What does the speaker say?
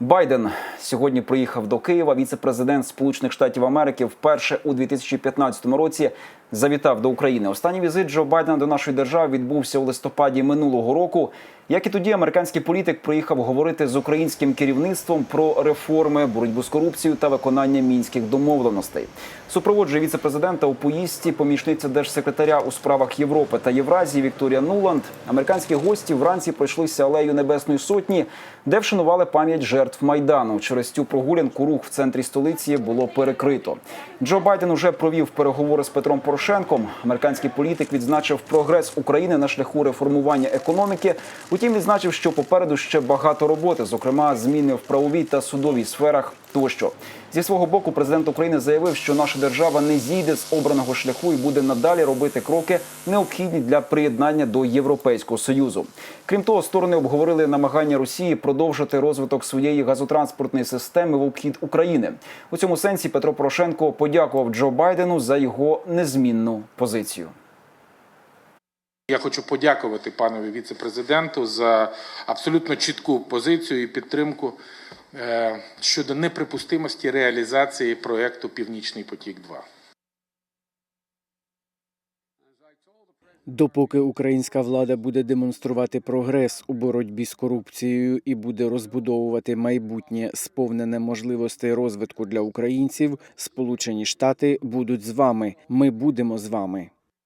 Байден сьогодні приїхав до Києва. Віце-президент Сполучених Штатів Америки вперше у 2015 році завітав до України. Останній візит Джо Байдена до нашої держави відбувся у листопаді минулого року. Як і тоді, американський політик приїхав говорити з українським керівництвом про реформи, боротьбу з корупцією та виконання мінських домовленостей. Супроводжує віце-президента у поїздці помічниця держсекретаря у справах Європи та Євразії Вікторія Нуланд. Американські гості вранці пройшлися алею Небесної Сотні, де вшанували пам'ять жертв майдану. Через цю прогулянку рух в центрі столиці було перекрито. Джо Байден уже провів переговори з Петром Порошенком. Американський політик відзначив прогрес України на шляху реформування економіки. Утім, відзначив, що попереду ще багато роботи, зокрема зміни в правовій та судовій сферах. Тощо зі свого боку, президент України заявив, що наша держава не зійде з обраного шляху і буде надалі робити кроки, необхідні для приєднання до Європейського союзу. Крім того, сторони обговорили намагання Росії продовжити розвиток своєї газотранспортної системи в обхід України. У цьому сенсі Петро Порошенко подякував Джо Байдену за його незмінну позицію. Я хочу подякувати панові віце-президенту за абсолютно чітку позицію і підтримку е, щодо неприпустимості реалізації проекту Північний потік 2 Допоки українська влада буде демонструвати прогрес у боротьбі з корупцією і буде розбудовувати майбутнє сповнене можливостей розвитку для українців, Сполучені Штати будуть з вами. Ми будемо з вами.